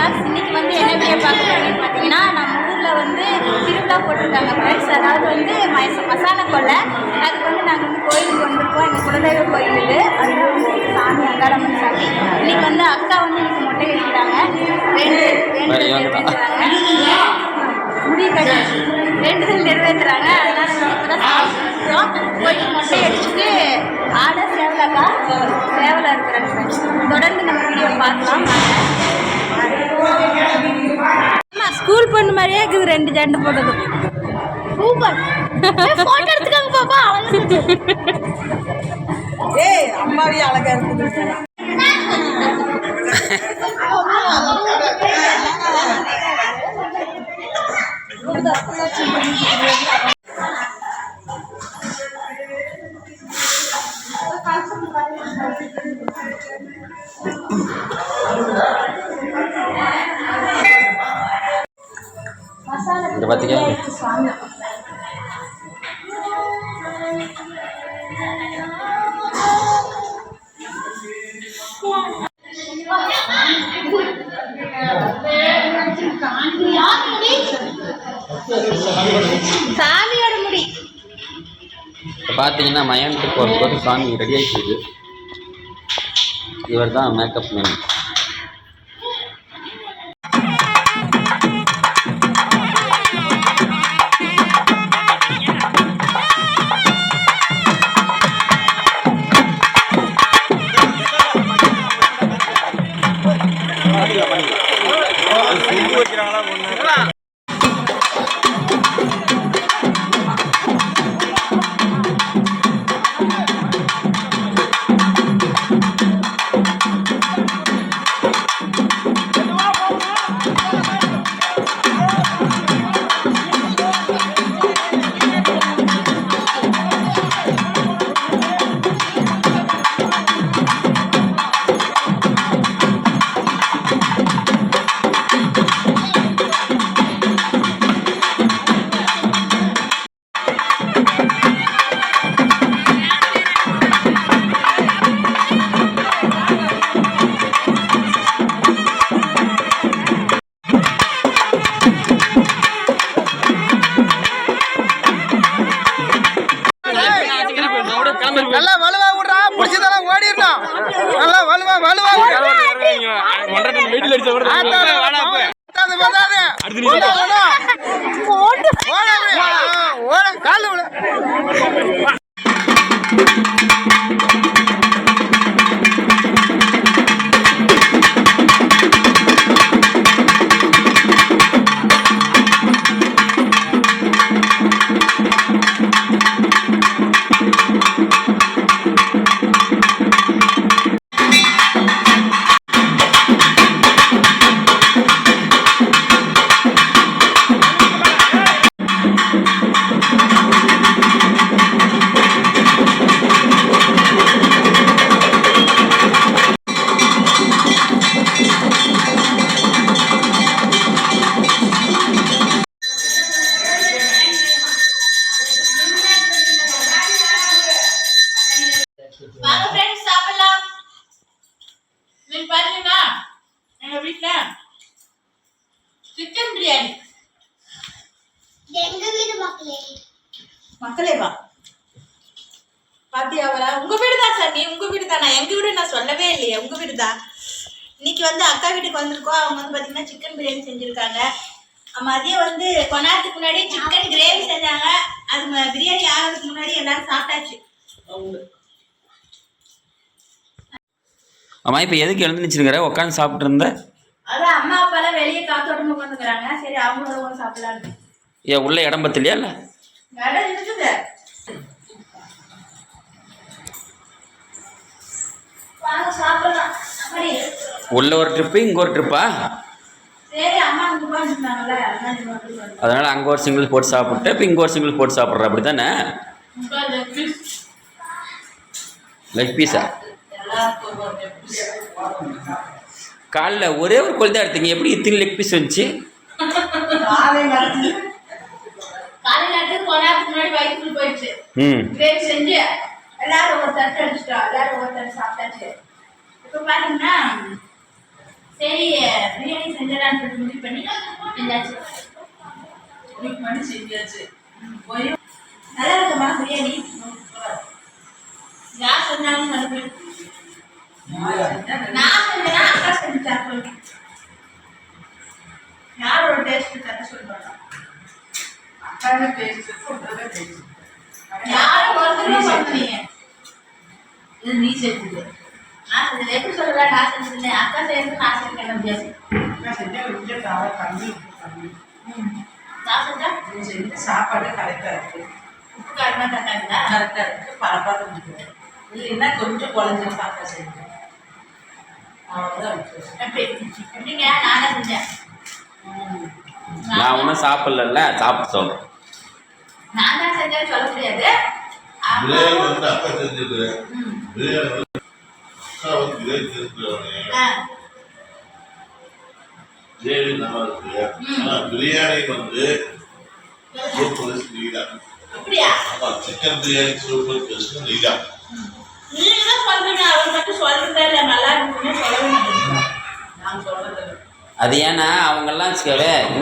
Vlogs இன்னைக்கு வந்து என்ன வீடியோ பார்க்க போறீங்கன்னு பார்த்தீங்கன்னா நம்ம ஊரில் வந்து திருவிழா போட்டிருக்காங்க ஃப்ரெண்ட்ஸ் அதாவது வந்து மச மசாலா கொள்ளை அதுக்கு வந்து நாங்கள் வந்து கோயிலுக்கு வந்திருக்கோம். எங்கள் குலதெய்வ கோயில் இது வந்து சாமி அங்காரம்மன் சாமி. இன்னைக்கு வந்து அக்கா வந்து இன்னைக்கு மொட்டை அடிக்கிறாங்க வேண்டுதல் வேண்டுதல் நிறைவேற்றுறாங்க முடி கட்டி வேண்டுதல் நிறைவேற்றுறாங்க. அதனால இப்போ தான் சாப்பிட்றோம் போய் மொட்டை அடிச்சுட்டு ஆடை சேவலாக்கா சேவலாக இருக்கிறாங்க தொடர்ந்து நம்ம வீடியோ பார்க்கலாம். ஸ்கூல் பொண்ணு மாதிரியே இருக்குது ரெண்டு ஜண்டு போட்டது. சூப்பர் ஃபோட்டோ எடுத்துக்காங்க பாப்பா அவங்க ஏய் அம்மாவே அழகா இருக்குது சாமியோட முடி. இப்போ பார்த்தீங்கன்னா மயானத்துக்கு போகிறதுக்கு சாமி ரெடி ஆகிடுது இவர் தான் மேக்கப் மேன் பண்ணிக்கலாம் பண்ணிக்கலாம். நல்லா வலுவா விடுறா. பிடிச்சதெல்லாம் ஓடிடணும். நல்லா வலுவா வலுவா ஓட. கால பிரியாணி எங்க வீடு மக்களே? மக்களே வா. உங்க வீடு தான் சார் நீ உங்க வீடு தான் நான் எங்க வீடு நான் சொல்லவே இல்லையே. உங்க வீடு தான் இன்னைக்கு வந்து அக்கா வீட்டுக்கு வந்திருக்கோம். அவங்க வந்து பாத்தீங்கன்னா சிக்கன் பிரியாணி செஞ்சிருக்காங்க. மதியம் வந்து கொஞ்ச நேரத்துக்கு முன்னாடி சிக்கன் கிரேவி செஞ்சாங்க. அது பிரியாணி ஆகிறதுக்கு முன்னாடி எல்லாரும் சாப்பிட்டாச்சு. அம்மா இப்போ எதுக்கு எழுந்து நிச்சுருக்கிற? உட்காந்து சாப்பிட்டு இருந்த உட்காந்துக்கிறாங்க சரி அவங்களோட உட்காந்து சாப்பிடலான்னு ஏன் உள்ள இடம் பத்தலையா இல்லை? இடம் இருக்குது உள்ள ஒரு ட்ரிப்பு இங்கே ஒரு ட்ரிப்பா அதனால அங்கே ஒரு சிங்கிள் போட்டு சாப்பிட்டு இப்போ இங்கே ஒரு சிங்கிள் போட்டு சாப்பிட்ற அப்படி தானே. லெக் பீஸா. காலைல ஒரே ஒரு கோழி தான் எடுத்தீங்க. எப்படி இத்தனை லெக் பீஸ் வந்துச்சு? காலையில எடுத்து கொஞ்ச நேரத்துக்கு முன்னாடி வயிற்றுக்குள்ள போயிடுச்சு. கிரேவி செஞ்சு எல்லாரும் ஒரு தட்டு அடிச்சிட்டோம் எல்லாரும் ஒரு தட்டு சாப்பிட்டாச்சு. இப்போ பாத்தீங்கன்னா சரி பிரியாணி செஞ்சிடலான்னு சொல்லிட்டு முடிவு பண்ணி செஞ்சாச்சு. முடிவு பண்ணி செஞ்சாச்சு நல்லா யாரும் ஒருத்தரும் இது நீ செஞ்சது நான் செஞ்சது எப்படி சொல்லுவேன் நான் செஞ்சது அக்கா செய்யறது நான் செஞ்சேன் வித்தியாசம்? அக்கா செஞ்சா கொஞ்சம் காரம் கம்மி நான் செஞ்சா நீ செஞ்ச சாப்பாடு கரெக்டாக இருக்கு. உப்பு காரமா தக்காளிதா கரெக்டாக இருக்கு. பரபரம் இருக்கு இல்லைன்னா கொஞ்சம் செஞ்சேன் நானே செஞ்சேன். நான் ஒன்றும் சாப்பிடல சாப்பிட சொல்கிறேன் நான் தான் செஞ்சேன்னு சொல்ல முடியாது. பிரியாணி அம்மாவும் வந்து அக்கா செஞ்சது ம். பிரியாணி வந்து அக்கா வந்து பிரியாணி செஞ்சுருவாங்க ஆ, பிரியாணி நல்லா இருக்கு. ஆனா பிரியாணி வந்து சூப்பர் ஆமா சிக்கன் பிரியாணி சூப்பர் நீதான் நீங்க தான் சொல்றீங்க அவர் மட்டும் சொல்றதே இல்லை நல்லா இருக்குன்னு சொல்லவே மாட்டேங்க நான் சொல்றது அது ஏன்னா அவங்கெல்லாம் இங்கே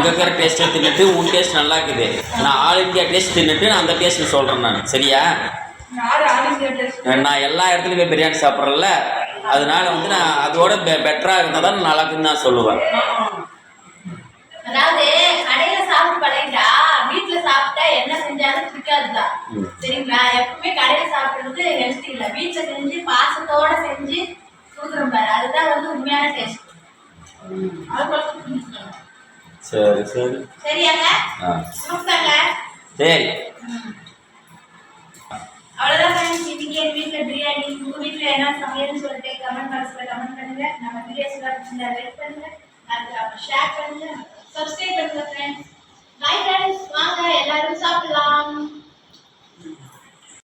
இருக்கிற டேஸ்ட்டை தின்னுட்டு உன் டேஸ்ட் நல்லா இருக்குது. நான் ஆல் இந்தியா டேஸ்ட் தின்னுட்டு நான் அந்த டேஸ்ட் சொல்கிறேன் நான். சரியா? நான் எல்லா இடத்துலையும் போய் பிரியாணி சாப்பிட்றேன்ல அதனால வந்து நான் அதோட பெ பெட்டராக இருந்தால் தான் நல்லா இருக்குன்னு நான் சொல்லுவேன். அதாவது கடையில சாப்பிட்டு பழகிட்டா வீட்டுல சாப்பிட்டா என்ன செஞ்சாலும். சரிங்களா? எப்பவுமே கடையில சாப்பிடுறது ஹெல்த்தி இல்ல. வீட்டுல செஞ்சு பாசத்தோட செஞ்சு சரி சரி. சரியாங்க? ஆ. சூப்பர்ங்க சரி. அவ்வளோதான் பிரியாணி உங்கள் வீட்டில் என்ன சமையல்னு சொல்லிட்டு கமெண்ட் பாக்ஸில் கமெண்ட் பண்ணுங்கள் நம்ம வீடியோஸ்லாம் பிடிச்சிருந்தா லைக் பண்ணுங்கள் ஷேர் பண்ணுங்கள் சப்ஸ்கிரைப் பண்ணுங்கள் ஃப்ரெண்ட்ஸ் பை ஃப்ரெண்ட்ஸ் வாங்க எல்லாரும் சாப்பிடலாம்.